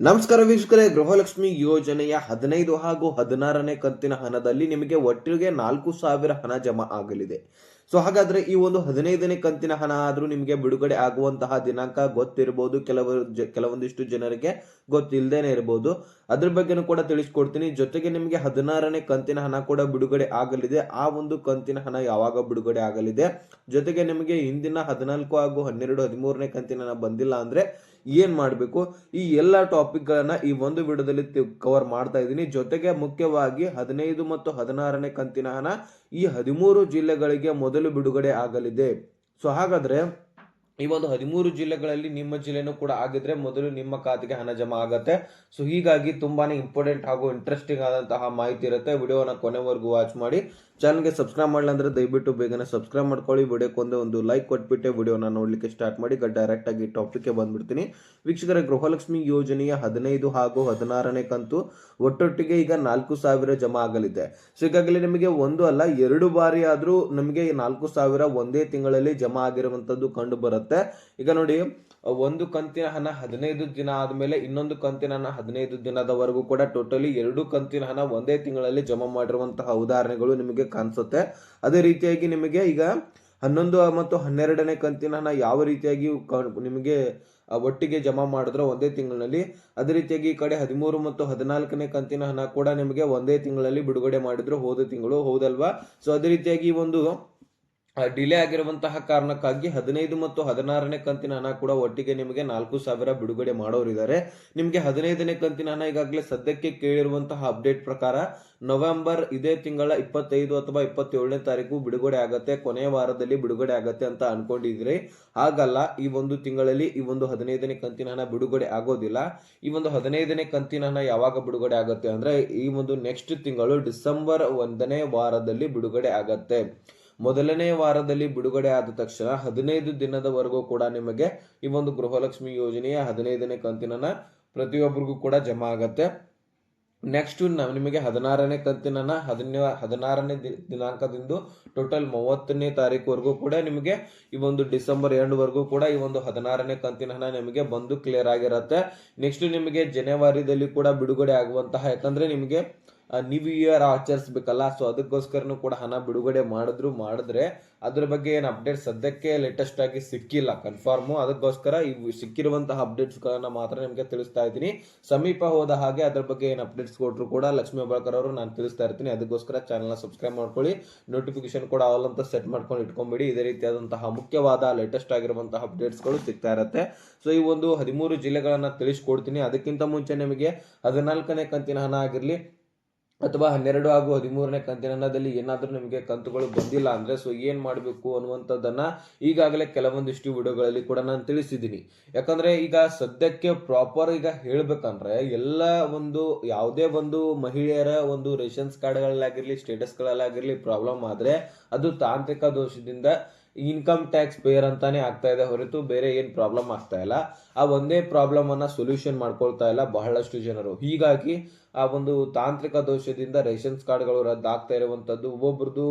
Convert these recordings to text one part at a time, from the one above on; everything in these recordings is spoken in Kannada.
ನಮಸ್ಕಾರ ವೀಕ್ಷಕರೇ, ಗೃಹಲಕ್ಷ್ಮಿ ಯೋಜನೆಯ ಹದಿನೈದು ಹಾಗೂ ಹದಿನಾರನೇ ಕಂತಿನ ಹಣದಲ್ಲಿ ನಿಮಗೆ ಒಟ್ಟಿಗೆ ನಾಲ್ಕು ಸಾವಿರ ಹಣ ಜಮಾ ಆಗಲಿದೆ. ಸೊ, ಹಾಗಾದ್ರೆ ಈ ಒಂದು ಹದಿನೈದನೇ ಕಂತಿನ ಹಣ ಆದ್ರೂ ನಿಮಗೆ ಬಿಡುಗಡೆ ಆಗುವಂತಹ ದಿನಾಂಕ ಗೊತ್ತಿರಬಹುದು ಕೆಲವರು ಕೆಲವೊಂದಿಷ್ಟು ಜನರಿಗೆ ಗೊತ್ತಿಲ್ಲದೇನೆ ಇರಬಹುದು ಅದ್ರ ಬಗ್ಗೆನೂ ಕೂಡ ತಿಳಿಸ್ಕೊಡ್ತೀನಿ. ಜೊತೆಗೆ ನಿಮಗೆ ಹದಿನಾರನೇ ಕಂತಿನ ಹಣ ಕೂಡ ಬಿಡುಗಡೆ ಆಗಲಿದೆ. ಆ ಒಂದು ಕಂತಿನ ಹಣ ಯಾವಾಗ ಬಿಡುಗಡೆ ಆಗಲಿದೆ? ಜೊತೆಗೆ ನಿಮಗೆ ಹಿಂದಿನ ಹದಿನಾಲ್ಕು ಹಾಗೂ ಹನ್ನೆರಡು, ಹದಿಮೂರನೇ ಕಂತಿನ ಹಣ ಬಂದಿಲ್ಲ ಅಂದ್ರೆ ಏನ್ ಮಾಡಬೇಕು? ಈ ಎಲ್ಲ ಟಾಪಿಕ್ ಗಳನ್ನ ಈ ಒಂದು ವಿಡಿಯೋದಲ್ಲಿ ಕವರ್ ಮಾಡ್ತಾ ಇದ್ದೀನಿ. ಜೊತೆಗೆ ಮುಖ್ಯವಾಗಿ ಹದಿನೈದು ಮತ್ತು ಹದಿನಾರನೇ ಕಂತಿನ ಹಣ ಈ ಹದಿಮೂರು ಜಿಲ್ಲೆಗಳಿಗೆ ಮೊದಲು ಬಿಡುಗಡೆ ಆಗಲಿದೆ. ಸೊ ಹಾಗಾದ್ರೆ ಈ ಒಂದು ಹದಿಮೂರು ಜಿಲ್ಲೆಗಳಲ್ಲಿ ನಿಮ್ಮ ಜಿಲ್ಲೆನೂ ಕೂಡ ಆಗಿದ್ರೆ ಮೊದಲು ನಿಮ್ಮ ಖಾತೆಗೆ ಹಣ ಜಮಾ ಆಗತ್ತೆ. ಸೊ ಹೀಗಾಗಿ ತುಂಬಾನೇ ಇಂಪಾರ್ಟೆಂಟ್ ಹಾಗೂ ಇಂಟ್ರೆಸ್ಟಿಂಗ್ ಆದಂತಹ ಮಾಹಿತಿ ಇರುತ್ತೆ. ವಿಡಿಯೋನ ಕೊನೆವರೆಗೂ ವಾಚ್ ಮಾಡಿ. ಚಾನಲ್ಗೆ ಸಬ್ಸ್ಕ್ರೈಬ್ ಮಾಡಲ್ಲ ಅಂದರೆ ದಯವಿಟ್ಟು ಬೇಗನೆ ಸಬ್ಸ್ಕ್ರೈಬ್ ಮಾಡ್ಕೊಳ್ಳಿ. ವಿಡಿಯೋಕ್ಕೊಂದು ಒಂದು ಲೈಕ್ ಕೊಟ್ಬಿಟ್ಟೆ ವಿಡಿಯೋನ ನೋಡಲಿಕ್ಕೆ ಸ್ಟಾರ್ಟ್ ಮಾಡಿ. ಡೈರೆಕ್ಟ್ ಆಗಿ ಟಾಪಿಕ್ಗೆ ಬಂದ್ಬಿಡ್ತೀನಿ. ವೀಕ್ಷಕರ, ಗೃಹಲಕ್ಷ್ಮಿ ಯೋಜನೆಯ ಹದಿನೈದು ಹಾಗೂ ಹದಿನಾರನೇ ಕಂತು ಒಟ್ಟೊಟ್ಟಿಗೆ ಈಗ ನಾಲ್ಕು ಸಾವಿರ ಜಮಾ ಆಗಲಿದೆ. ಸೊ ನಿಮಗೆ ಒಂದು ಅಲ್ಲ, ಎರಡು ಬಾರಿ ಆದರೂ ನಮಗೆ ನಾಲ್ಕು ಸಾವಿರ ಒಂದೇ ತಿಂಗಳಲ್ಲಿ ಜಮಾ ಆಗಿರುವಂಥದ್ದು ಕಂಡು ಬರುತ್ತೆ. ಈಗ ನೋಡಿ ಒಂದು ಕಂತಿನ ಹಣ ಹದಿನೈದು ದಿನ ಆದಮೇಲೆ ಇನ್ನೊಂದು ಕಂತಿನ ಹಣ ಹದಿನೈದು ದಿನದವರೆಗೂ ಕೂಡ ಟೋಟಲಿ ಎರಡು ಕಂತಿನ ಹಣ ಒಂದೇ ತಿಂಗಳಲ್ಲಿ ಜಮಾ ಮಾಡಿರುವಂತಹ ಉದಾಹರಣೆಗಳು ನಿಮಗೆ ಕಾಣಿಸುತ್ತೆ. ಅದೇ ರೀತಿಯಾಗಿ ನಿಮಗೆ ಈಗ ಹನ್ನೊಂದು ಮತ್ತು ಹನ್ನೆರಡನೇ ಕಂತಿನ ಹಣ ಯಾವ ರೀತಿಯಾಗಿ ನಿಮಗೆ ಒಟ್ಟಿಗೆ ಜಮಾ ಮಾಡಿದ್ರೆ ಒಂದೇ ತಿಂಗಳಿನಲ್ಲಿ ಅದೇ ರೀತಿಯಾಗಿ ಈ ಕಡೆ ಹದಿಮೂರು ಮತ್ತು ಹದಿನಾಲ್ಕನೇ ಕಂತಿನ ಹಣ ಕೂಡ ನಿಮಗೆ ಒಂದೇ ತಿಂಗಳಲ್ಲಿ ಬಿಡುಗಡೆ ಮಾಡಿದ್ರು ಹೋದ ತಿಂಗಳು, ಹೌದಲ್ವಾ? ಸೊ ಅದೇ ರೀತಿಯಾಗಿ ಒಂದು ಡಿಲೇ ಆಗಿರುವಂತಹ ಕಾರಣಕ್ಕಾಗಿ ಹದಿನೈದು ಮತ್ತು ಹದಿನಾರನೇ ಕಂತಿನ ಹಣ ಕೂಡ ಒಟ್ಟಿಗೆ ನಿಮಗೆ ನಾಲ್ಕು ಸಾವಿರ ಬಿಡುಗಡೆ ಮಾಡೋರಿದ್ದಾರೆ ನಿಮಗೆ ಹದಿನೈದನೇ ಕಂತಿನ ಹಣ ಈಗಾಗಲೇ ಸದ್ಯಕ್ಕೆ ಕೇಳಿರುವಂತಹ ಅಪ್ಡೇಟ್ ಪ್ರಕಾರ ನವೆಂಬರ್ ಇದೇ ತಿಂಗಳ ಇಪ್ಪತ್ತೈದು ಅಥವಾ ಇಪ್ಪತ್ತೇಳನೇ ತಾರೀಕು ಬಿಡುಗಡೆ ಆಗತ್ತೆ, ಕೊನೆಯ ವಾರದಲ್ಲಿ ಬಿಡುಗಡೆ ಆಗತ್ತೆ ಅಂತ ಅನ್ಕೊಂಡಿದ್ರಿ ಹಾಗಲ್ಲ, ಈ ಒಂದು ತಿಂಗಳಲ್ಲಿ ಈ ಒಂದು ಹದಿನೈದನೇ ಕಂತಿನ ಹಣ ಬಿಡುಗಡೆ ಆಗೋದಿಲ್ಲ. ಈ ಒಂದು ಹದಿನೈದನೇ ಕಂತಿನ ಹಣ ಯಾವಾಗ ಬಿಡುಗಡೆ ಆಗುತ್ತೆ ಅಂದ್ರೆ ಈ ಒಂದು ನೆಕ್ಸ್ಟ್ ತಿಂಗಳು ಡಿಸೆಂಬರ್ ಒಂದನೇ ವಾರದಲ್ಲಿ ಬಿಡುಗಡೆ ಆಗತ್ತೆ. ಮೊದಲನೇ ವಾರದಲ್ಲಿ ಬಿಡುಗಡೆ ಆದ ತಕ್ಷಣ ಹದಿನೈದು ದಿನದವರೆಗೂ ಕೂಡ ನಿಮಗೆ ಈ ಒಂದು ಗೃಹಲಕ್ಷ್ಮಿ ಯೋಜನೆಯ ಹದಿನೈದನೇ ಕಂತಿನ ಪ್ರತಿಯೊಬ್ಬರಿಗೂ ಕೂಡ ಜಮಾ ಆಗತ್ತೆ. ನೆಕ್ಸ್ಟ್ ನಿಮಗೆ ಹದಿನಾರನೇ ಕಂತಿನ ಹದಿನ ಹದಿನಾರನೇ ದಿನಾಂಕದಿಂದ ಟೋಟಲ್ ಮೂವತ್ತನೇ ತಾರೀಕುವರೆಗೂ ಕೂಡ ನಿಮಗೆ ಈ ಒಂದು ಡಿಸೆಂಬರ್ ಎಂಡ್ವರೆಗೂ ಕೂಡ ಈ ಒಂದು ಹದಿನಾರನೇ ಕಂತಿನ ನಿಮಗೆ ಬಂದು ಕ್ಲಿಯರ್ ಆಗಿರುತ್ತೆ. ನೆಕ್ಸ್ಟ್ ನಿಮಗೆ ಜನವರಿದಲ್ಲಿ ಕೂಡ ಬಿಡುಗಡೆ ಆಗುವಂತಹ, ಯಾಕಂದ್ರೆ ನಿಮಗೆ ನ್ಯೂ ಇಯರ್ ಆಚರಿಸ್ಬೇಕಲ್ಲ ಸೊ ಅದಕ್ಕೋಸ್ಕರನೂ ಕೂಡ ಹಣ ಬಿಡುಗಡೆ ಮಾಡಿದ್ರು, ಮಾಡಿದ್ರೆ ಅದ್ರ ಬಗ್ಗೆ ಏನು ಅಪ್ಡೇಟ್ ಸದ್ಯಕ್ಕೆ ಲೇಟೆಸ್ಟ್ ಆಗಿ ಸಿಕ್ಕಿಲ್ಲ ಕನ್ಫರ್ಮು ಅದಕ್ಕೋಸ್ಕರ ಇವು ಸಿಕ್ಕಿರುವಂತಹ ಅಪ್ಡೇಟ್ಸ್ ಗಳನ್ನ ಮಾತ್ರ ನಿಮಗೆ ತಿಳಿಸ್ತಾ ಇದ್ದೀನಿ. ಸಮೀಪ ಹೋದ ಹಾಗೆ ಅದ್ರ ಬಗ್ಗೆ ಏನು ಅಪ್ಡೇಟ್ಸ್ ಕೊಟ್ಟರು ಕೂಡ ಲಕ್ಷ್ಮೀ ಹೆಬ್ಬಾಳ್ಕರ್ ಅವರು ನಾನು ತಿಳಿಸ್ತಾ ಇರ್ತೀನಿ. ಅದಕ್ಕೋಸ್ಕರ ಚಾನಲ್ನ ಸಬ್ಸ್ಕ್ರೈಬ್ ಮಾಡ್ಕೊಳ್ಳಿ. ನೋಟಿಫಿಕೇಶನ್ ಕೂಡ ಆಲ್ ಅಂತ ಸೆಟ್ ಮಾಡ್ಕೊಂಡು ಇಟ್ಕೊಂಬಿಡಿ. ಇದೇ ರೀತಿಯಾದಂತಹ ಮುಖ್ಯವಾದ ಲೇಟೆಸ್ಟ್ ಆಗಿರುವಂತಹ ಅಪ್ಡೇಟ್ಸ್ಗಳು ಸಿಗ್ತಾ ಇರುತ್ತೆ. ಸೊ ಈ ಒಂದು ಹದಿಮೂರು ಜಿಲ್ಲೆಗಳನ್ನ ತಿಳಿಸ್ಕೊಡ್ತೀನಿ. ಅದಕ್ಕಿಂತ ಮುಂಚೆ ನಿಮಗೆ ಹದಿನಾಲ್ಕನೇ ಕಂತಿನ ಹಣ ಆಗಿರಲಿ ಅಥವಾ ಹನ್ನೆರಡು ಹಾಗೂ ಹದಿಮೂರನೇ ಕಂತಿನ ಹಣದಲ್ಲಿ ಏನಾದರೂ ನಿಮಗೆ ಕಂತುಗಳು ಬಂದಿಲ್ಲ ಅಂದರೆ ಸೊ ಏನು ಮಾಡಬೇಕು ಅನ್ನುವಂಥದ್ದನ್ನು ಈಗಾಗಲೇ ಕೆಲವೊಂದಿಷ್ಟು ವಿಡಿಯೋಗಳಲ್ಲಿ ಕೂಡ ನಾನು ತಿಳಿಸಿದ್ದೀನಿ. ಯಾಕಂದರೆ ಈಗ ಸದ್ಯಕ್ಕೆ ಪ್ರಾಪರ್ ಈಗ ಹೇಳಬೇಕಂದ್ರೆ ಎಲ್ಲ ಒಂದು ಯಾವುದೇ ಒಂದು ಮಹಿಳೆಯರ ಒಂದು ರೇಷನ್ಸ್ ಕಾರ್ಡ್ಗಳಲ್ಲಾಗಿರಲಿ ಸ್ಟೇಟಸ್ಗಳಲ್ಲಾಗಿರಲಿ ಪ್ರಾಬ್ಲಮ್ ಆದರೆ ಅದು ತಾಂತ್ರಿಕ ದೋಷದಿಂದ ಇನ್ಕಮ್ ಟ್ಯಾಕ್ಸ್ ಪೇಯರ್ ಅಂತಾನೆ ಆಗ್ತಾ ಇದೆ ಹೊರತು ಬೇರೆ ಏನು ಪ್ರಾಬ್ಲಮ್ ಆಗ್ತಾ ಇಲ್ಲ. ಆ ಒಂದೇ ಪ್ರಾಬ್ಲಮ್ ಅನ್ನ ಸೊಲ್ಯೂಷನ್ ಮಾಡ್ಕೊಳ್ತಾ ಇಲ್ಲ ಬಹಳಷ್ಟು ಜನರು. ಹೀಗಾಗಿ ಆ ಒಂದು ತಾಂತ್ರಿಕ ದೋಷದಿಂದ ರೇಷನ್ಸ್ ಕಾರ್ಡ್ಗಳು ರದ್ದಾಗ್ತಾ ಇರುವಂತದ್ದು ಒಬ್ಬೊಬ್ರದ್ದು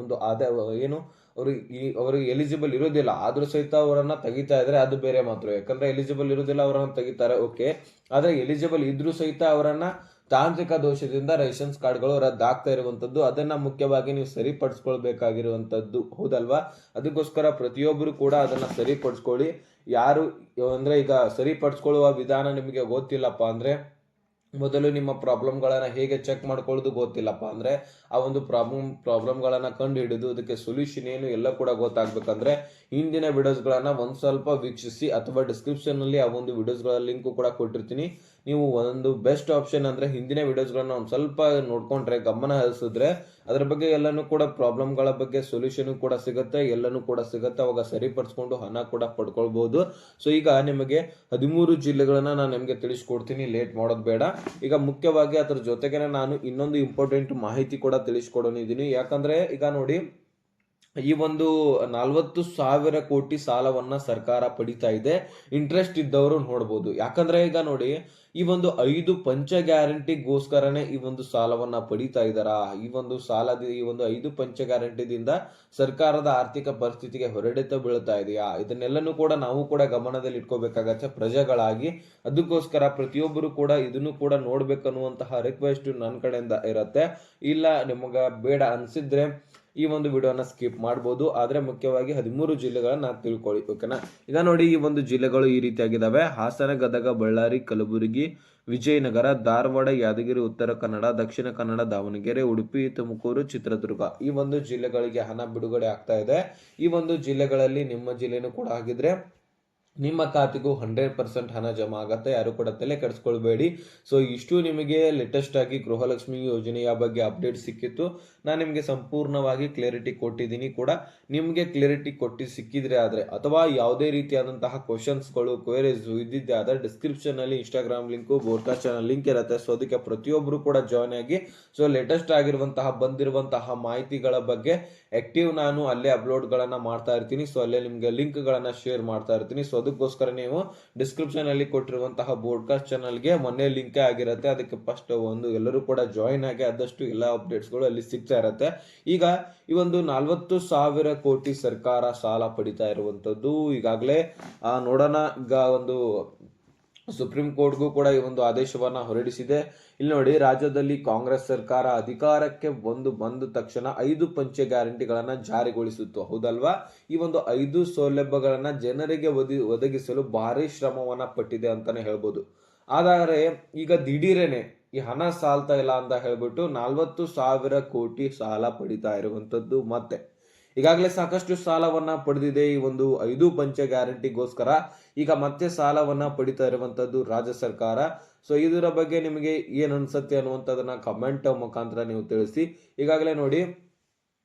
ಒಂದು ಆದಾಯ ಏನು, ಅವರು ಈ ಅವರಿಗೆ ಎಲಿಜಿಬಲ್ ಇರೋದಿಲ್ಲ. ಆದರೂ ಸಹಿತ ಅವರನ್ನು ತೆಗಿತಾ ಇದ್ರೆ ಅದು ಬೇರೆ ಮಾತ್ರ. ಯಾಕಂದ್ರೆ ಎಲಿಜಿಬಲ್ ಇರೋದಿಲ್ಲ, ಅವರನ್ನು ತೆಗಿತಾರೆ, ಓಕೆ. ಆದ್ರೆ ಎಲಿಜಿಬಲ್ ಇದ್ರೂ ಸಹಿತ ಅವರನ್ನ ತಾಂತ್ರಿಕ ದೋಷದಿಂದ ರೇಷನ್ಸ್ ಕಾರ್ಡ್ಗಳು ರದ್ದಾಗ್ತಾ ಇರುವಂಥದ್ದು, ಅದನ್ನು ಮುಖ್ಯವಾಗಿ ನೀವು ಸರಿಪಡಿಸ್ಕೊಳ್ಬೇಕಾಗಿರುವಂಥದ್ದು. ಹೌದಲ್ವಾ? ಅದಕ್ಕೋಸ್ಕರ ಪ್ರತಿಯೊಬ್ಬರು ಕೂಡ ಅದನ್ನು ಸರಿಪಡಿಸ್ಕೊಳ್ಳಿ. ಯಾರು, ಅಂದರೆ ಈಗ ಸರಿಪಡಿಸ್ಕೊಳ್ಳುವ ವಿಧಾನ ನಿಮಗೆ ಗೊತ್ತಿಲ್ಲಪ್ಪ ಅಂದರೆ, ಮೊದಲು ನಿಮ್ಮ ಪ್ರಾಬ್ಲಮ್ಗಳನ್ನು ಹೇಗೆ ಚೆಕ್ ಮಾಡ್ಕೊಳ್ಳೋದು ಗೊತ್ತಿಲ್ಲಪ್ಪ ಅಂದರೆ, ಆ ಒಂದು ಪ್ರಾಬ್ಲಮ್, ಪ್ರಾಬ್ಲಮ್ಗಳನ್ನು ಕಂಡು ಹಿಡಿದು ಅದಕ್ಕೆ ಸೊಲ್ಯೂಷನ್ ಏನು ಎಲ್ಲ ಕೂಡ ಗೊತ್ತಾಗಬೇಕಂದ್ರೆ, ಹಿಂದಿನ ವಿಡಿಯೋಸ್ಗಳನ್ನು ಒಂದು ಸ್ವಲ್ಪ ವೀಕ್ಷಿಸಿ, ಅಥವಾ ಡಿಸ್ಕ್ರಿಪ್ಷನ್ನಲ್ಲಿ ಆ ಒಂದು ವಿಡಿಯೋಸ್ಗಳ ಲಿಂಕು ಕೂಡ ಕೊಟ್ಟಿರ್ತೀನಿ. ನೀವು ಒಂದು ಬೆಸ್ಟ್ ಆಪ್ಷನ್ ಅಂದ್ರೆ ಹಿಂದಿನ ವಿಡಿಯೋಸ್ಗಳನ್ನ ಒಂದು ಸ್ವಲ್ಪ ನೋಡ್ಕೊಂಡ್ರೆ ಗಮನ ಹರಿಸಿದ್ರೆ ಅದ್ರ ಬಗ್ಗೆ ಎಲ್ಲನೂ ಕೂಡ ಪ್ರಾಬ್ಲಮ್ಗಳ ಬಗ್ಗೆ ಸೊಲ್ಯೂಷನ್ ಕೂಡ ಸಿಗುತ್ತೆ, ಎಲ್ಲನೂ ಕೂಡ ಸಿಗುತ್ತೆ. ಅವಾಗ ಸರಿಪಡಿಸ್ಕೊಂಡು ಹಣ ಕೂಡ ಪಡ್ಕೊಳ್ಬಹುದು ಸೊ ಈಗ ನಿಮಗೆ ಹದಿಮೂರು ಜಿಲ್ಲೆಗಳನ್ನ ನಾನು ನಿಮಗೆ ತಿಳಿಸ್ಕೊಡ್ತೀನಿ. ಲೇಟ್ ಮಾಡೋದು ಬೇಡ. ಈಗ ಮುಖ್ಯವಾಗಿ ಅದ್ರ ಜೊತೆಗೆ ನಾನು ಇನ್ನೊಂದು ಇಂಪಾರ್ಟೆಂಟ್ ಮಾಹಿತಿ ಕೂಡ ತಿಳಿಸ್ಕೊಡೋನಿದ್ದೀನಿ. ಯಾಕಂದ್ರೆ ಈಗ ನೋಡಿ ಈ ಒಂದು ನಲವತ್ತು ಸಾವಿರ ಕೋಟಿ ಸಾಲವನ್ನ ಸರ್ಕಾರ ಪಡಿತಾ ಇದೆ. ಇಂಟ್ರೆಸ್ಟ್ ಇದ್ದವರು ನೋಡ್ಬೋದು. ಯಾಕಂದ್ರೆ ಈಗ ನೋಡಿ, ಈ ಒಂದು ಐದು ಪಂಚ ಗ್ಯಾರಂಟಿಗೋಸ್ಕರನೇ ಈ ಒಂದು ಸಾಲವನ್ನ ಪಡಿತಾ ಇದ್ದಾರಾ? ಈ ಒಂದು ಸಾಲದ, ಈ ಒಂದು ಐದು ಪಂಚ ಗ್ಯಾರಂಟಿದಿಂದ ಸರ್ಕಾರದ ಆರ್ಥಿಕ ಪರಿಸ್ಥಿತಿಗೆ ಹೊರಡಿತ ಬೀಳ್ತಾ ಇದೆಯಾ? ಇದನ್ನೆಲ್ಲನೂ ಕೂಡ ನಾವು ಕೂಡ ಗಮನದಲ್ಲಿ ಇಟ್ಕೋಬೇಕಾಗತ್ತೆ. ಪ್ರಜೆಗಳಾಗಿ ಅದಕ್ಕೋಸ್ಕರ ಪ್ರತಿಯೊಬ್ಬರು ಕೂಡ ಇದನ್ನು ಕೂಡ ನೋಡ್ಬೇಕನ್ನುವಂತಹ ರಿಕ್ವೆಸ್ಟ್ ನನ್ನ ಕಡೆಯಿಂದ ಇರತ್ತೆ. ಇಲ್ಲ, ನಿಮಗ ಬೇಡ ಅನ್ಸಿದ್ರೆ ಈ ಒಂದು ವಿಡಿಯೋನ ಸ್ಕಿಪ್ ಮಾಡ್ಬೋದು. ಆದರೆ ಮುಖ್ಯವಾಗಿ ಹದಿಮೂರು ಜಿಲ್ಲೆಗಳನ್ನ ತಿಳ್ಕೊಳ್ಳಿ ಓಕೆನಾ ಈಗ ನೋಡಿ ಈ ಒಂದು ಜಿಲ್ಲೆಗಳು ಈ ರೀತಿಯಾಗಿದ್ದಾವೆ ಹಾಸನ, ಗದಗ, ಬಳ್ಳಾರಿ, ಕಲಬುರಗಿ, ವಿಜಯನಗರ, ಧಾರವಾಡ, ಯಾದಗಿರಿ, ಉತ್ತರ ಕನ್ನಡ, ದಕ್ಷಿಣ ಕನ್ನಡ, ದಾವಣಗೆರೆ, ಉಡುಪಿ, ತುಮಕೂರು, ಚಿತ್ರದುರ್ಗ ಈ ಒಂದು ಜಿಲ್ಲೆಗಳಿಗೆ ಹಣ ಬಿಡುಗಡೆ ಆಗ್ತಾ ಇದೆ. ಈ ಒಂದು ಜಿಲ್ಲೆಗಳಲ್ಲಿ ನಿಮ್ಮ ಜಿಲ್ಲೆನೂ ಕೂಡ ಆಗಿದ್ರೆ ನಿಮ್ಮ ಖಾತೆಗೂ ಹಂಡ್ರೆಡ್ ಪರ್ಸೆಂಟ್ ಹಣ ಜಮಾ ಆಗುತ್ತೆ. ಯಾರು ಕೂಡ ತಲೆ ಕೆಡಿಸ್ಕೊಳ್ಬೇಡಿ. ಸೊ ಇಷ್ಟು ನಿಮಗೆ ಲೇಟೆಸ್ಟ್ ಆಗಿ ಗೃಹಲಕ್ಷ್ಮಿ ಯೋಜನೆಯ ಬಗ್ಗೆ ಅಪ್ಡೇಟ್ ಸಿಕ್ಕಿತ್ತು. ನಾನು ನಿಮಗೆ ಸಂಪೂರ್ಣವಾಗಿ ಕ್ಲಿಯರಿಟಿ ಕೊಟ್ಟಿದ್ದೀನಿ ಕೂಡ. ನಿಮಗೆ ಕ್ಲಿಯರಿಟಿ ಕೊಟ್ಟು ಸಿಕ್ಕಿದ್ರೆ ಆದರೆ, ಅಥವಾ ಯಾವುದೇ ರೀತಿಯಾದಂತಹ ಕ್ವಶನ್ಸ್ಗಳು ಕ್ವೇರೀಸ್ ಇದ್ದಿದ್ದೆ ಆದರೆ ಡಿಸ್ಕ್ರಿಪ್ಷನ್ ಅಲ್ಲಿ Instagram link broadcast channel link ಇರುತ್ತೆ. ಸೊ ಅದಕ್ಕೆ ಪ್ರತಿಯೊಬ್ಬರು ಕೂಡ ಜಾಯ್ನ್ ಆಗಿ ಸೊ ಲೇಟೆಸ್ಟ್ ಆಗಿರುವಂತಹ, ಬಂದಿರುವಂತಹ ಮಾಹಿತಿಗಳ ಬಗ್ಗೆ ಆಕ್ಟಿವ್ ನಾನು ಅಲ್ಲೇ ಅಪ್ಲೋಡ್ಗಳನ್ನು ಮಾಡ್ತಾ ಇರ್ತೀನಿ. ಸೊ ಅಲ್ಲೇ ನಿಮಗೆ ಲಿಂಕ್ಗಳನ್ನು ಶೇರ್ ಮಾಡ್ತಾ ಇರ್ತೀನಿ. ಸೊ ಅದಕ್ಕೋಸ್ಕರ ನೀವು ಡಿಸ್ಕ್ರಿಪ್ಷನ್ ಅಲ್ಲಿ ಕೊಟ್ಟಿರುವಂತಹ ಬೋಡ್ಕಾಸ್ಟ್ ಚಾನಲ್ಗೆ ಮೊನ್ನೆ ಲಿಂಕ್ ಆಗಿರುತ್ತೆ. ಅದಕ್ಕೆ ಫಸ್ಟ್ ಒಂದು ಎಲ್ಲರೂ ಕೂಡ ಜಾಯಿನ್ ಆಗಿ ಆದಷ್ಟು ಎಲ್ಲ ಅಪ್ಡೇಟ್ಸ್ಗಳು ಅಲ್ಲಿ ಸಿಗ್ತಾ ಇರುತ್ತೆ. ಈಗ ಈ ಒಂದು ನಲ್ವತ್ತು ಸಾವಿರ ಕೋಟಿ ಸರ್ಕಾರ ಸಾಲ ಪಡಿತಾ ಇರುವಂತದ್ದು ಈಗಾಗಲೇ ನೋಡೋಣ. ಈಗ ಒಂದು ಸುಪ್ರೀಂ ಕೋರ್ಟ್ಗೂ ಕೂಡ ಈ ಒಂದು ಆದೇಶವನ್ನ ಹೊರಡಿಸಿದೆ. ಇಲ್ಲಿ ನೋಡಿ, ರಾಜ್ಯದಲ್ಲಿ ಕಾಂಗ್ರೆಸ್ ಸರ್ಕಾರ ಅಧಿಕಾರಕ್ಕೆ ಒಂದು ಬಂದ ತಕ್ಷಣ ಐದು ಪಂಚೆ ಗ್ಯಾರಂಟಿಗಳನ್ನ ಜಾರಿಗೊಳಿಸಿತ್ತು. ಹೌದಲ್ವಾ? ಈ ಒಂದು ಐದು ಸೌಲಭ್ಯಗಳನ್ನ ಜನರಿಗೆ ಒದಗಿ ಒದಗಿಸಲು ಭಾರಿ ಶ್ರಮವನ್ನ ಪಟ್ಟಿದೆ ಅಂತಾನೆ ಹೇಳ್ಬೋದು. ಆದರೆ, ಈಗ ದಿಢೀರೇನೆ ಈ ಹಣ ಸಾಲ್ತಾ ಇಲ್ಲ ಅಂತ ಹೇಳ್ಬಿಟ್ಟು ನಲ್ವತ್ತು ಸಾವಿರ ಕೋಟಿ ಸಾಲ ಪಡಿತಾ ಇರುವಂತದ್ದು ಮತ್ತೆ. ಈಗಾಗಲೇ ಸಾಕಷ್ಟು ಸಾಲವನ್ನ ಪಡೆದಿದೆ ಈ ಒಂದು ಐದು ಪಂಚ ಗ್ಯಾರಂಟಿಗೋಸ್ಕರ. ಈಗ ಮತ್ತೆ ಸಾಲವನ್ನ ಪಡಿತಾ ಇರುವಂತದ್ದು ರಾಜ್ಯ ಸರ್ಕಾರ. ಸೊ ಇದರ ಬಗ್ಗೆ ನಿಮಗೆ ಏನ್ ಅನ್ಸುತ್ತೆ ಅನ್ನುವಂಥದ್ದನ್ನ ಕಮೆಂಟ್ ಮುಖಾಂತರ ನೀವು ತಿಳಿಸಿ. ಈಗಾಗಲೇ ನೋಡಿ,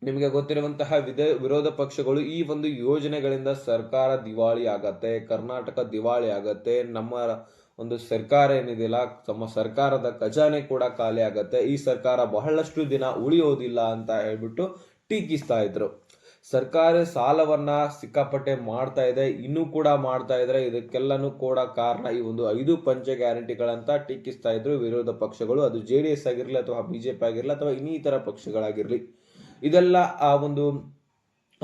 ನಿಮಗೆ ಗೊತ್ತಿರುವಂತಹ ವಿಧ, ವಿರೋಧ ಪಕ್ಷಗಳು ಈ ಒಂದು ಯೋಜನೆಗಳಿಂದ ಸರ್ಕಾರ ದಿವಾಳಿ ಆಗತ್ತೆ, ಕರ್ನಾಟಕ ದಿವಾಳಿ ಆಗತ್ತೆ, ನಮ್ಮ ಒಂದು ಸರ್ಕಾರ ಏನಿದೆಯಲ್ಲ, ತಮ್ಮ ಸರ್ಕಾರದ ಖಜಾನೆ ಕೂಡ ಖಾಲಿ ಆಗತ್ತೆ. ಈ ಸರ್ಕಾರ ಬಹಳಷ್ಟು ದಿನ ಉಳಿಯೋದಿಲ್ಲ ಅಂತ ಹೇಳ್ಬಿಟ್ಟು ಟೀಕಿಸ್ತಾ ಇದ್ರು. ಸರ್ಕಾರ ಸಾಲವನ್ನ ಸಿಕ್ಕಾಪಟ್ಟೆ ಮಾಡ್ತಾ ಇದೆ, ಇನ್ನೂ ಕೂಡ ಮಾಡ್ತಾ ಇದ್ರೆ ಇದಕ್ಕೆಲ್ಲನೂ ಕೂಡ ಕಾರಣ ಈ ಒಂದು ಐದು ಪಂಚ ಗ್ಯಾರಂಟಿಗಳಂತ ಟೀಕಿಸ್ತಾ ಇದ್ರು. ವಿರೋಧ ಪಕ್ಷಗಳು, ಅದು ಜೆ ಡಿ ಎಸ್ ಆಗಿರ್ಲಿ ಅಥವಾ ಬಿಜೆಪಿ ಆಗಿರ್ಲಿ ಅಥವಾ ಇನ್ನಿತರ ಪಕ್ಷಗಳಾಗಿರ್ಲಿ. ಇದೆಲ್ಲ ಆ ಒಂದು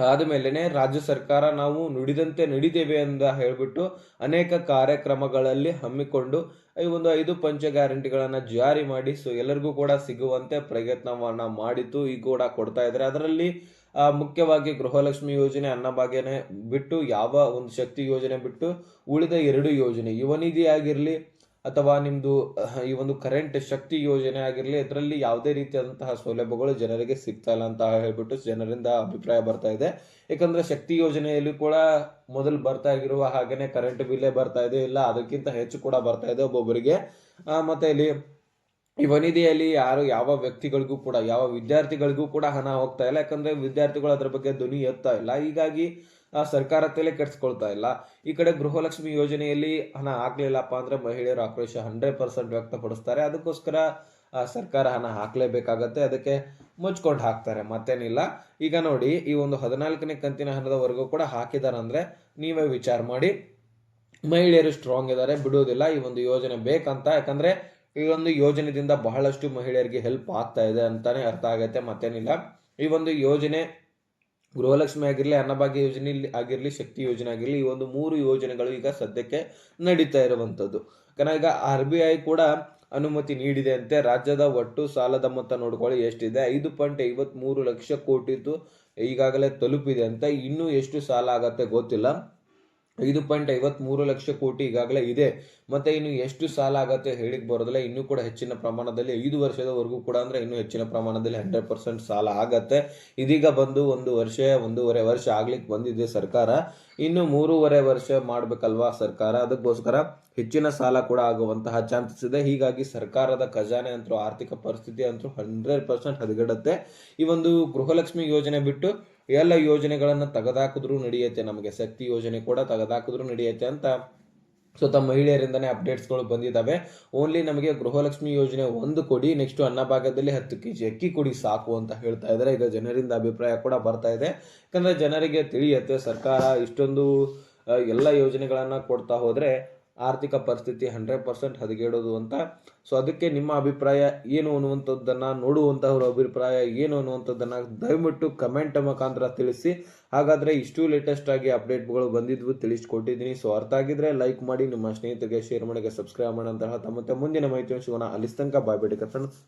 ಆದಮೇಲೆನೆ ರಾಜ್ಯ ಸರ್ಕಾರ ನಾವು ನುಡಿದಂತೆ ನಡಿದೇವೆ ಅಂತ ಹೇಳಿಬಿಟ್ಟು ಅನೇಕ ಕಾರ್ಯಕ್ರಮಗಳಲ್ಲಿ ಹಮ್ಮಿಕೊಂಡು ಈ ಒಂದು ಐದು ಪಂಚ ಗ್ಯಾರಂಟಿಗಳನ್ನು ಜಾರಿ ಮಾಡಿ, ಸೊ ಎಲ್ಲರಿಗೂ ಕೂಡ ಸಿಗುವಂತೆ ಪ್ರಯತ್ನವನ್ನ ಮಾಡಿತು ಈ ಕೂಡ ಕೊಡ್ತಾ ಇದ್ದಾರೆ. ಅದರಲ್ಲಿ ಮುಖ್ಯವಾಗಿ ಗೃಹಲಕ್ಷ್ಮಿ ಯೋಜನೆ, ಅನ್ನಭಾಗ್ಯನೇ ಬಿಟ್ಟು, ಯಾವ ಒಂದು ಶಕ್ತಿ ಯೋಜನೆ ಬಿಟ್ಟು ಉಳಿದ ಎರಡು ಯೋಜನೆ ಯುವ ನಿಧಿ ಆಗಿರಲಿ ಅಥವಾ ನಿಮ್ಮದು ಈ ಒಂದು ಕರೆಂಟ್ ಶಕ್ತಿ ಯೋಜನೆ ಆಗಿರಲಿ, ಇದರಲ್ಲಿ ಯಾವುದೇ ರೀತಿಯಾದಂತಹ ಸೌಲಭ್ಯಗಳು ಜನರಿಗೆ ಸಿಗ್ತಾ ಇಲ್ಲ ಅಂತ ಹೇಳ್ಬಿಟ್ಟು ಜನರಿಂದ ಅಭಿಪ್ರಾಯ ಬರ್ತಾ ಇದೆ. ಯಾಕಂದ್ರೆ ಶಕ್ತಿ ಯೋಜನೆಯಲ್ಲಿ ಕೂಡ ಮೊದಲು ಬರ್ತಾ ಇರುವ ಹಾಗೇನೆ ಕರೆಂಟ್ ಬಿಲ್ಲೇ ಬರ್ತಾ ಇದೆ, ಇಲ್ಲ ಅದಕ್ಕಿಂತ ಹೆಚ್ಚು ಕೂಡ ಬರ್ತಾ ಇದೆ ಒಬ್ಬೊಬ್ಬರಿಗೆ. ಮತ್ತೆ ಇಲ್ಲಿ ಈ ವನಿಧಿಯಲ್ಲಿ ಯಾರು, ಯಾವ ವ್ಯಕ್ತಿಗಳಿಗೂ ಕೂಡ, ಯಾವ ವಿದ್ಯಾರ್ಥಿಗಳಿಗೂ ಕೂಡ ಹಣ ಹೋಗ್ತಾ ಇಲ್ಲ. ಯಾಕಂದ್ರೆ ವಿದ್ಯಾರ್ಥಿಗಳು ಅದ್ರ ಬಗ್ಗೆ ಧ್ವನಿ ಎತ್ತಾ ಇಲ್ಲ. ಹೀಗಾಗಿ ಸರ್ಕಾರ ತಲೆ ಕೆಡಿಸ್ಕೊಳ್ತಾ ಇಲ್ಲ. ಈ ಕಡೆ ಗೃಹಲಕ್ಷ್ಮಿ ಯೋಜನೆಯಲ್ಲಿ ಹಣ ಹಾಕ್ಲಿಲ್ಲಪ್ಪ ಅಂದ್ರೆ ಮಹಿಳೆಯರು ಆಕ್ರೋಶ ಹಂಡ್ರೆಡ್ ಪರ್ಸೆಂಟ್ ವ್ಯಕ್ತಪಡಿಸ್ತಾರೆ. ಅದಕ್ಕೋಸ್ಕರ ಸರ್ಕಾರ ಹಣ ಹಾಕ್ಲೇಬೇಕಾಗತ್ತೆ. ಅದಕ್ಕೆ ಮುಚ್ಕೊಂಡು ಹಾಕ್ತಾರೆ. ಮತ್ತೇನಿಲ್ಲ. ಈಗ ನೋಡಿ, ಈ ಒಂದು ಹದಿನಾಲ್ಕನೇ ಕಂತಿನ ಹಣದವರೆಗೂ ಕೂಡ ಹಾಕಿದಾರಂದ್ರೆ ನೀವೇ ವಿಚಾರ ಮಾಡಿ. ಮಹಿಳೆಯರು ಸ್ಟ್ರಾಂಗ್ ಇದ್ದಾರೆ ಬಿಡುವುದಿಲ್ಲ ಈ ಒಂದು ಯೋಜನೆ ಬೇಕಂತ. ಯಾಕಂದ್ರೆ, ಈ ಒಂದು ಯೋಜನೆಯಿಂದ ಬಹಳಷ್ಟು ಮಹಿಳೆಯರಿಗೆ ಹೆಲ್ಪ್ ಆಗ್ತಾ ಇದೆ ಅಂತಾನೆ ಅರ್ಥ ಆಗತ್ತೆ. ಮತ್ತೇನಿಲ್ಲ. ಈ ಒಂದು ಯೋಜನೆ ಗೃಹಲಕ್ಷ್ಮಿ ಆಗಿರಲಿ, ಅನ್ನಭಾಗ್ಯ ಯೋಜನೆ ಆಗಿರಲಿ, ಶಕ್ತಿ ಯೋಜನೆ ಆಗಿರಲಿ, ಈ ಒಂದು ಮೂರು ಯೋಜನೆಗಳು ಈಗ ಸದ್ಯಕ್ಕೆ ನಡೀತಾ ಇರುವಂಥದ್ದು. ಕಾರಣ ಈಗ ಆರ್ ಬಿ ಐ ಕೂಡ ಅನುಮತಿ ನೀಡಿದೆ ಅಂತೆ ರಾಜ್ಯದ ಒಟ್ಟು ಸಾಲದ ಮೊತ್ತ ನೋಡ್ಕೊಳ್ಳಿ ಎಷ್ಟಿದೆ. ಐದು ಪಾಯಿಂಟ್ ಐವತ್ಮೂರು ಲಕ್ಷ ಕೋಟಿದ್ದು ಈಗಾಗಲೇ ತಲುಪಿದೆ ಅಂತ ಇನ್ನೂ ಎಷ್ಟು ಸಾಲ ಆಗತ್ತೆ ಗೊತ್ತಿಲ್ಲ. ಐದು ಪಾಯಿಂಟ್ ಐವತ್ ಮೂರು ಲಕ್ಷ ಕೋಟಿ ಈಗಾಗಲೇ ಇದೆ. ಮತ್ತೆ ಇನ್ನು ಎಷ್ಟು ಸಾಲ ಆಗುತ್ತೆ ಹೇಳಿಕ್ ಬರೋದಿಲ್ಲ. ಇನ್ನೂ ಕೂಡ ಹೆಚ್ಚಿನ ಪ್ರಮಾಣದಲ್ಲಿ ಐದು ವರ್ಷದವರೆಗೂ ಕೂಡ ಅಂದ್ರೆ ಇನ್ನೂ ಹೆಚ್ಚಿನ ಪ್ರಮಾಣದಲ್ಲಿ ಹಂಡ್ರೆಡ್ ಪರ್ಸೆಂಟ್ ಸಾಲ ಆಗತ್ತೆ. ಇದೀಗ ಬಂದು ಒಂದು ವರ್ಷ, ಒಂದೂವರೆ ವರ್ಷ ಆಗ್ಲಿಕ್ಕೆ ಬಂದಿದೆ ಸರ್ಕಾರ. ಇನ್ನು ಮೂರುವರೆ ವರ್ಷ ಮಾಡಬೇಕಲ್ವಾ ಸರ್ಕಾರ? ಅದಕ್ಕೋಸ್ಕರ ಹೆಚ್ಚಿನ ಸಾಲ ಕೂಡ ಆಗುವಂತಹ ಚಾನ್ಸಸ್ ಇದೆ. ಹೀಗಾಗಿ ಸರ್ಕಾರದ ಖಜಾನೆ ಅಂತೂ ಆರ್ಥಿಕ ಪರಿಸ್ಥಿತಿ ಅಂತೂ ಹಂಡ್ರೆಡ್ ಪರ್ಸೆಂಟ್ ಹದಗೆಡುತ್ತೆ. ಈ ಒಂದು ಗೃಹಲಕ್ಷ್ಮಿ ಯೋಜನೆ ಬಿಟ್ಟು ಎಲ್ಲ ಯೋಜನೆಗಳನ್ನು ತೆಗೆದಾಕಿದ್ರು ನಡೆಯುತ್ತೆ, ನಮಗೆ ಶಕ್ತಿ ಯೋಜನೆ ಕೂಡ ತೆಗೆದಾಕಿದ್ರು ನಡೆಯುತ್ತೆ ಅಂತ ಸೊ ತಮ್ಮ ಮಹಿಳೆಯರಿಂದನೇ ಅಪ್ಡೇಟ್ಸ್ಗಳು ಬಂದಿದ್ದಾವೆ. ಓನ್ಲಿ ನಮಗೆ ಗೃಹಲಕ್ಷ್ಮಿ ಯೋಜನೆ ಒಂದು ಕೊಡಿ ನೆಕ್ಸ್ಟ್ ಅನ್ನಭಾಗದಲ್ಲಿ ಹತ್ತು ಕೆ ಜಿ ಅಕ್ಕಿ ಕೊಡಿ ಸಾಕು ಅಂತ ಹೇಳ್ತಾ ಇದ್ದಾರೆ. ಈಗ ಜನರಿಂದ ಅಭಿಪ್ರಾಯ ಕೂಡ ಬರ್ತಾ ಇದೆ. ಯಾಕಂದರೆ ಜನರಿಗೆ ತಿಳಿಯುತ್ತೆ, ಸರ್ಕಾರ ಇಷ್ಟೊಂದು ಎಲ್ಲ ಯೋಜನೆಗಳನ್ನು ಕೊಡ್ತಾ ಹೋದರೆ ಆರ್ಥಿಕ ಪರಿಸ್ಥಿತಿ ಹಂಡ್ರೆಡ್ ಪರ್ಸೆಂಟ್ ಹದಗೆಡೋದು ಅಂತ. ಸೊ ಅದಕ್ಕೆ ನಿಮ್ಮ ಅಭಿಪ್ರಾಯ ಏನು ಅನ್ನುವಂಥದ್ದನ್ನು ನೋಡುವಂಥವ್ರ ಅಭಿಪ್ರಾಯ ಏನು ಅನ್ನುವಂಥದ್ದನ್ನು ದಯವಿಟ್ಟು ಕಮೆಂಟ್ ಮುಖಾಂತರ ತಿಳಿಸಿ. ಹಾಗಾದರೆ ಇಷ್ಟು ಲೇಟೆಸ್ಟ್ ಆಗಿ ಅಪ್ಡೇಟ್ಗಳು ಬಂದಿದ್ವು ತಿಳಿಸ್ಕೊಟ್ಟಿದ್ದೀನಿ. ಸೊ ಅರ್ಥ ಆಗಿದ್ರೆ ಲೈಕ್ ಮಾಡಿ, ನಿಮ್ಮ ಸ್ನೇಹಿತರಿಗೆ ಶೇರ್ ಮಾಡಿ, ಸಬ್ಸ್ಕ್ರೈಬ್ ಮಾಡಿ ಅಂತ ಹೇಳ್ತಾ ಮತ್ತೆ ಮುಂದಿನ ಮಾಹಿತಿ ಸಿಗೋಣ. ಅಲ್ಲಿ ತನಕ ಬಾಯ್ ಫ್ರೆಂಡ್ಸ್